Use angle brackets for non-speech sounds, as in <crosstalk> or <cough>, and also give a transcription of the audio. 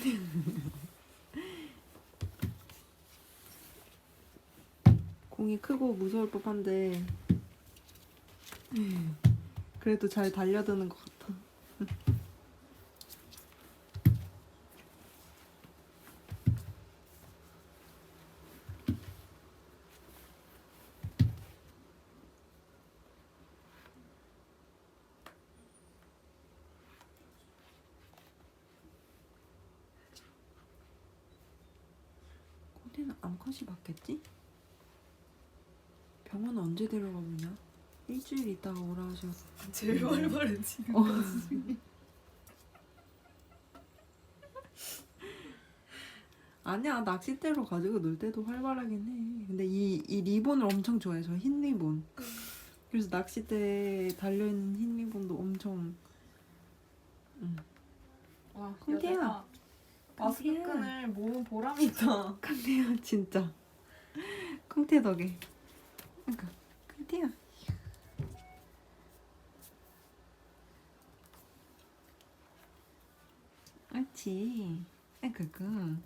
<laughs> 공이 크고 무서울 법한데 그래도 잘 달려드는 것 같아. 콘테는 암컷이 맞겠지? 병원 언제 데려가 보냐? 일주일 있다가 오라 하셔서 제일 활발해 지금. 어. <laughs> 아니야 낚싯대로 가지고 놀 때도 활발하긴 해 근데 이, 이 리본을 엄청 좋아해 저 흰 리본 그래서 낚싯대에 달려 있는 흰 리본도 엄청 음. 와, 콩태야. 여자가 마스크끈을 모은 보람이 있다. 康태야 진짜. 콩태 덕에. 그러니까 콩태야 옳지. 아이고 그